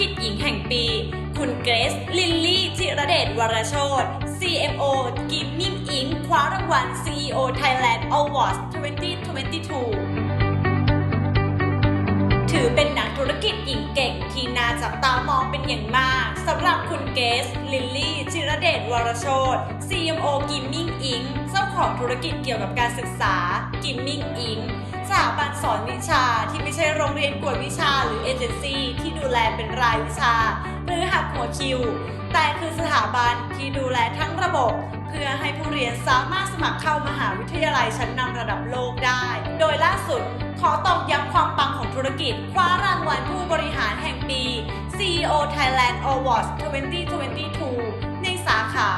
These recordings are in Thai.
กิจหญิงแห่งปี คุณเกรซลิลลี่ จิระเดชวรโชต CMO Gaming Inc. คว้ารางวัล CEO Thailand Awards 2022 ถือเป็นนักธุรกิจหญิงเก่งที่น่าจับตามองเป็นอย่างมากสำหรับคุณเกส ลิลลี่จิรเดชวรโชต CMO Gaming Inc. เจ้าของธุรกิจเกี่ยวกับการศึกษา Gaming Inc. สถาบันสอนวิชาที่ไม่ใช่โรงเรียนกวดวิชาหรือเอเจนซี่ที่ดูแลเป็นรายวิชา หรือหักหัวคิว แต่คือสถาบันที่ดูแลทั้งระบบ เพื่อให้ผู้เรียนสามารถสมัครเข้ามหาวิทยาลัยชั้นนำระดับโลกได้ โดยล่าสุดขอตอกย้ำความ ธุรกิจ คว้ารางวัลผู้บริหารแห่งปี CEO Thailand Awards 2022 ในสาขา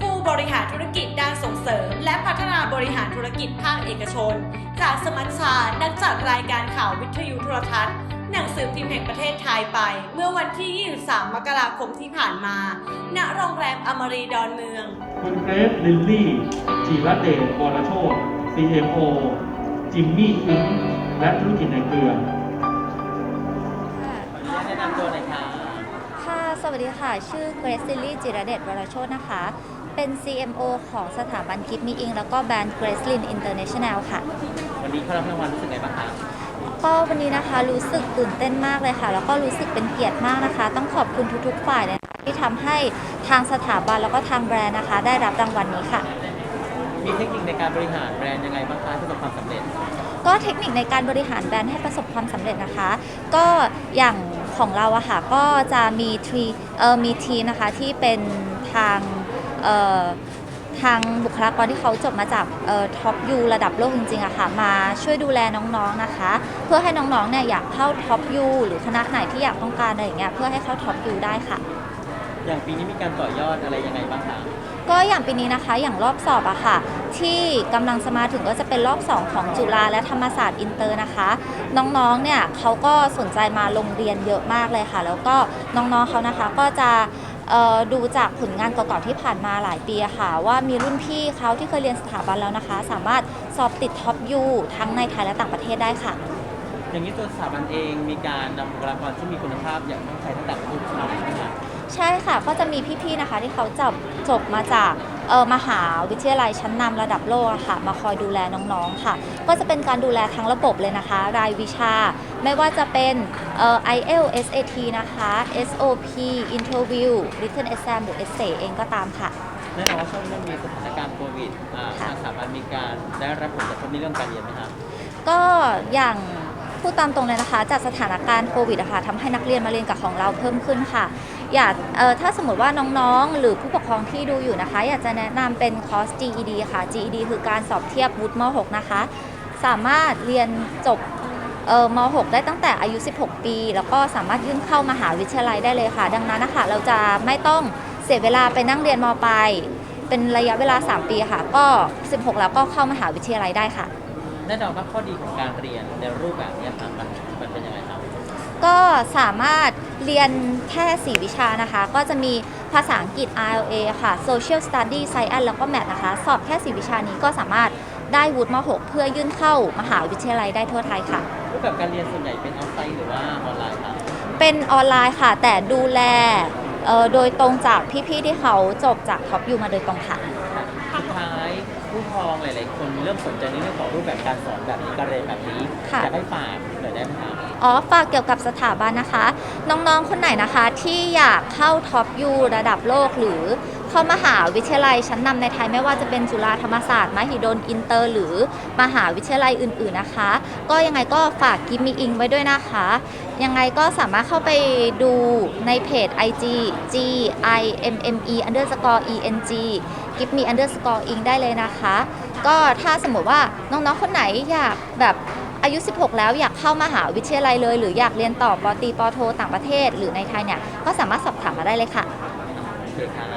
ผู้บริหารธุรกิจด้านส่งเสริม และพัฒนาบริหารธุรกิจภาคเอกชน จากสมัชชา นักจัดรายการข่าววิทยุโทรทัศน์หนังสือพิมพ์แห่งประเทศไทยไป เมื่อวันที่ 23 มกราคมที่ผ่านมา ณ โรงแรมอมรีดอนเมือง คุณเกรซลิลลี่จีรเดชวรโชต CMO จิมมี่อิงและธุรกิจในเครือ สวัสดีค่ะ ชื่อเกรซซิลลี่จิรเดชวรโชตนะคะ เป็น CMO ของสถาบันกิฟมีอิงแล้วก็แบรนด์เกรซลินอินเตอร์เนชั่นแนลค่ะ วันนี้เข้ารับรางวัลรู้สึกไงบ้างคะก็วันนี้นะคะรู้สึกตื่นเต้นมากเลยค่ะ แล้วก็รู้สึกเป็นเกียรติมากนะคะ ต้องขอบคุณทุกๆฝ่ายเลยนะคะที่ทำให้ทางสถาบันแล้วก็ทางแบรนด์นะคะ ได้รับรางวัลนี้ค่ะ มีเทคนิคในการบริหารแบรนด์ยังไงบ้างคะที่ประสบความสำเร็จ ก็เทคนิคในการบริหารแบรนด์ให้ประสบความสำเร็จนะคะ ก็อย่าง ของเราอะค่ะก็จะมีทีเอ่อมีทีนะคะที่เป็นทางเอ่อทางบุคลากรที่เขาจบมาจากท็อปยูระดับโลกจริงๆอะค่ะมาช่วยดูแลน้องๆนะคะ เพื่อให้น้องๆเนี่ยอยากเข้าท็อปยูหรือคณะไหนที่อยากต้องการอะไรอย่างเงี้ยเพื่อให้เข้าท็อปยูได้ค่ะ อย่างปีนี้มีการต่อยอดอะไรยังไงบ้างคะ ก็อย่างปีนี้นะคะอย่างรอบสอบอะค่ะ ที่กำลังจะมาถึงก็จะเป็นรอบ 2 ของจุฬาและธรรมศาสตร์อินเตอร์นะคะ น้องๆเนี่ยเขาก็สนใจมาลงเรียนเยอะมากเลยค่ะ แล้วก็น้องๆเขานะคะก็จะเอ่อดูจากผลงานเก่าๆที่ผ่านมาหลายปีอะค่ะ ว่ามีรุ่นพี่เขาที่เคยเรียนสถาบันแล้วนะคะ สามารถสอบติดท็อปยูทั้งในไทยและต่างประเทศได้ค่ะ อย่างนี้ตัวสถาบันเองมีการนำบุคลากรที่มีคุณภาพอย่างทั้งไทยทั้งต่างประเทศมาใช่ไหมคะ ใช่ค่ะก็จะมีพี่ๆนะคะ ที่เขาจบจบมาจากเอ่อมหาวิทยาลัยชั้นนำระดับโลกอะค่ะ มาคอยดูแลน้องๆค่ะ ก็จะเป็นการดูแลทั้งระบบเลยนะคะ รายวิชา ไม่ว่าจะเป็นเอ่อ IELTS SAT นะคะ SOP Interview Written Exam หรือ Essay เองก็ตามค่ะแน่นอนว่าช่วงนี้มีสถานการณ์โควิดอ่าค่ะทางสถาบันมีการได้รับผลกระทบในเรื่องการเรียนไหมคะก็อย่างพูดตามตรงเลยนะคะ จากสถานการณ์โควิดอะค่ะทำให้นักเรียนมาเรียนกับของเราเพิ่มขึ้นค่ะ อยากเอ่อถ้าสมมติว่าน้องๆ หรือผู้ปกครองที่ดูอยู่นะคะ อยากจะแนะนำเป็นคอร์ส GED ค่ะ GED คือการสอบเทียบวุฒิม .6 นะคะ สามารถเรียนจบเอ่อม .6 ได้ตั้งแต่อายุ 16 ปี แล้วก็สามารถยื่นเข้ามหาวิทยาลัยได้เลยค่ะ ดังนั้นนะคะเราจะไม่ต้องเสียเวลาไปนั่งเรียนมปลายเป็นระยะเวลา 3 ปีค่ะ ก็ 16 แล้วก็เข้ามหาวิทยาลัยได้ค่ะ แน่นอนว่าข้อดีของการเรียนในรูปแบบนี้ค่ะมันมันเป็นยังไงครับ ก็สามารถ เรียนแค่ 4 วิชานะคะ ก็จะมีภาษาอังกฤษ RLA ค่ะ Social Study Science แล้วก็ Math นะคะ สอบแค่ 4 วิชานี้ก็สามารถได้วุฒิม .6 เพื่อยื่นเข้ามหาวิทยาลัยได้ทั่วไทยค่ะ รูปแบบการเรียนส่วนใหญ่เป็นออนไลน์หรือว่าออนไลน์ครับเป็นออนไลน์ค่ะ แต่ดูแลเอ่อโดยตรงจากพี่ๆที่เขาจบจากท็อปยูมาโดยตรงค่ะ สุดท้ายผู้ปกครองหลาย ๆ คนเริ่มสนใจในเรื่องของรูปแบบการสอนแบบนี้การเรียนแบบนี้ค่ะ อยากให้ฝากหน่อยได้ไหมครับ อ๋อฝากเกี่ยวกับสถาบันนะคะ น้องๆคนไหนนะคะที่อยากเข้าท็อปยูระดับโลกหรือเข้ามหาวิทยาลัยชั้นนำในไทยไม่ว่าจะเป็นจุฬาธรรมศาสตร์มหิดลอินเตอร์ หรือมหาวิทยาลัยอื่น ๆนะคะ ก็ยังไงก็ฝากกิมมีอิงไว้ด้วยนะคะ ยังไงก็สามารถเข้าไปดูในเพจ IG G I M M E underscore E N G give me underscore ing ได้เลยนะคะ ก็ถ้าสมมติว่าน้องๆคนไหนอยากแบบ อายุ 16 แล้วอยากเข้ามหาวิทยาลัยเลย หรืออยากเรียนต่อปอตีปอโท ต่างประเทศ หรือในไทยเนี่ยก็สามารถสอบถามมาได้เลยค่ะโอเคครับ